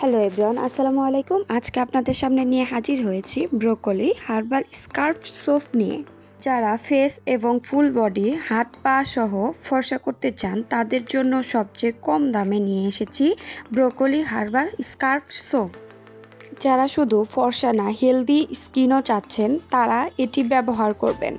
Hello everyone আসসালামু আলাইকুম আজকে আপনাদের সামনে নিয়ে হাজির হয়েছি ব্রোকলি, হার্বাল স্কার্ফ সোপ নিয়ে। যারা ফেস এবং ফুল বডি হাত পা সহ ফর্সা করতে চান, তাদের জন্য সবচেয়ে কম দামে নিয়ে এসেছি ব্রোকলি হার্বাল স্কার্ফ সোপ। যারা শুধু ফর্সা না হেলদি স্কিনও চাচ্ছেন, তারা এটি ব্যবহার করবেন।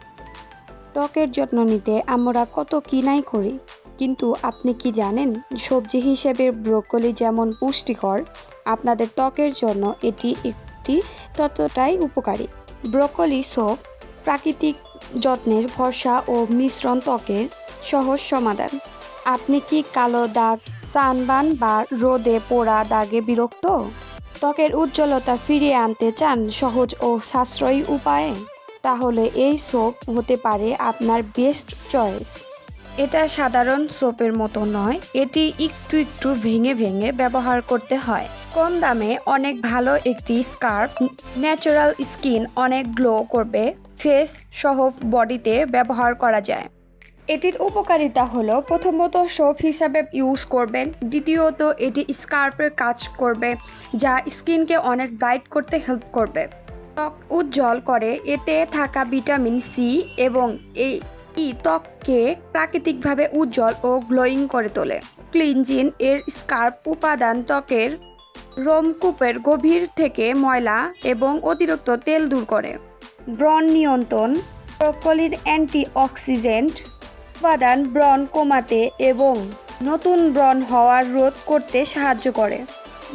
ত্বকের যত্ন নিতে আমরা কত কিনাই করি? কিন্তু আপনি কি জানেন, সবজি হিসেবে ব্রোকলি যেমন পুষ্টিকর, আপনাদের ত্বকের জন্য এটি একটি ততটাই উপকারী। ব্রোকলি সোপ প্রাকৃতিক যত্নের ভরসা ও মিশ্রণ ত্বকের সহজ সমাধান। আপনি কি কালো দাগ, সানবান বা রোদে পোড়া দাগে বিরক্ত? ত্বকের উজ্জ্বলতা ফিরিয়ে আনতে চান সহজ ও সাশ্রয়ী উপায়ে? তাহলে এই সোপ হতে পারে আপনার বেস্ট চয়েস এটা সাধারণ সোপের মতো নয়। এটি একটু একটু ভেঙে ভেঙে ব্যবহার করতে হয়। কম দামে অনেক ভালো একটি স্কার্ফ ন্যাচারাল স্কিন অনেক গ্লো করবে ফেস সহ বডিতে ব্যবহার করা যায়। এটির উপকারিতা হলো প্রথমত সোপ হিসাবে ইউজ করবেন, দ্বিতীয়ত এটি স্কার্ফের কাজ করবে, যা স্কিনকে অনেক ব্রাইট করতে হেল্প করবে। ত্বক উজ্জ্বল করে, এতে থাকা ভিটামিন সি এবং এই ই ত্বককে প্রাকৃতিকভাবে উজ্জ্বল ও গ্লোয়িং করে তোলে। ক্লিনজিন এর স্কার্প উপাদান ত্বকের রোমকূপের গভীর থেকে ময়লা এবং অতিরিক্ত তেল দূর করে। ব্রণ নিয়ন্ত্রণ, ব্রকলির অ্যান্টি অক্সিডেন্ট উপাদান ব্রণ কমাতে এবং নতুন ব্রণ হওয়ার রোধ করতে সাহায্য করে।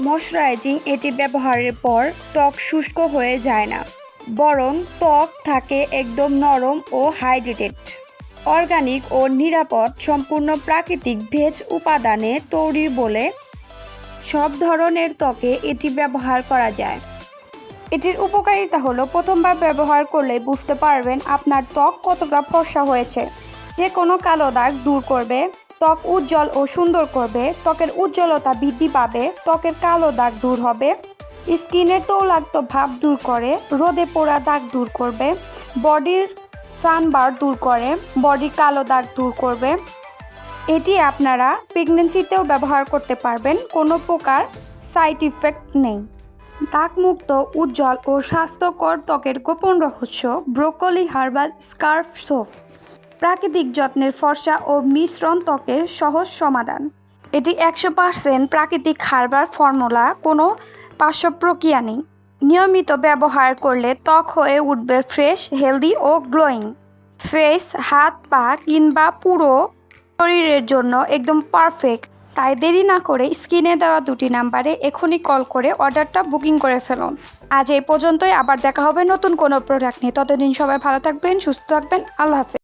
ময়শ্চারাইজিং এটি ব্যবহারের পর ত্বক শুষ্ক হয়ে যায় না, বরং ত্বক থাকে একদম নরম ও হাইড্রেটেড। অর্গানিক ও নিরাপদ সম্পূর্ণ প্রাকৃতিক ভেজ উপাদানে তৈরি বলে সব ধরনের ত্বকে এটি ব্যবহার করা যায়। এটির উপকারিতা হলো প্রথমবার ব্যবহার করলে বুঝতে পারবেন আপনার ত্বক কতটা ফর্সা হয়েছে। যে কোনো কালো দাগ দূর করবে, ত্বক উজ্জ্বল ও সুন্দর করবে, ত্বকের উজ্জ্বলতা বৃদ্ধি পাবে, ত্বকের কালো দাগ দূর হবে, স্কিনের তৌলাক্ত ভাব দূর করে, রোদে পোড়া দাগ দূর করবে, বডির সানবার দূর করে, বডি কালো দাগ দূর করবে। এটি আপনারা প্রেগনেন্সিতেও ব্যবহার করতে পারবেন, কোনো প্রকার সাইড ইফেক্ট নেই। দাগমুক্ত, উজ্জ্বল ও স্বাস্থ্যকর ত্বকের গোপন রহস্য, ব্রোকলি হার্বাল স্কার্ফ সোপ। প্রাকৃতিক যত্নের ফর্সা ও মিশ্রণ ত্বকের সহজ সমাধান। এটি একশো পার্সেন্ট প্রাকৃতিক হার্বাল ফর্মুলা, কোনো পার্শ্ব প্রক্রিয়া নেই। নিয়মিত ব্যবহার করলে ত্বক হয়ে উঠবে ফ্রেশ হেলদি ও গ্লোয়িং ফেস হাত, পা কিংবা পুরো শরীরের জন্য একদম পারফেক্ট তাই দেরি না করে স্ক্রিনে দেওয়া দুটি নাম্বারে এখনই কল করে অর্ডারটা বুকিং করে ফেলুন। আজ এই পর্যন্তই, আবার দেখা হবে নতুন কোনো প্রোডাক্ট নিয়ে। ততদিন সবাই ভালো থাকবেন, সুস্থ থাকবেন, আল্লাহ হাফেজ।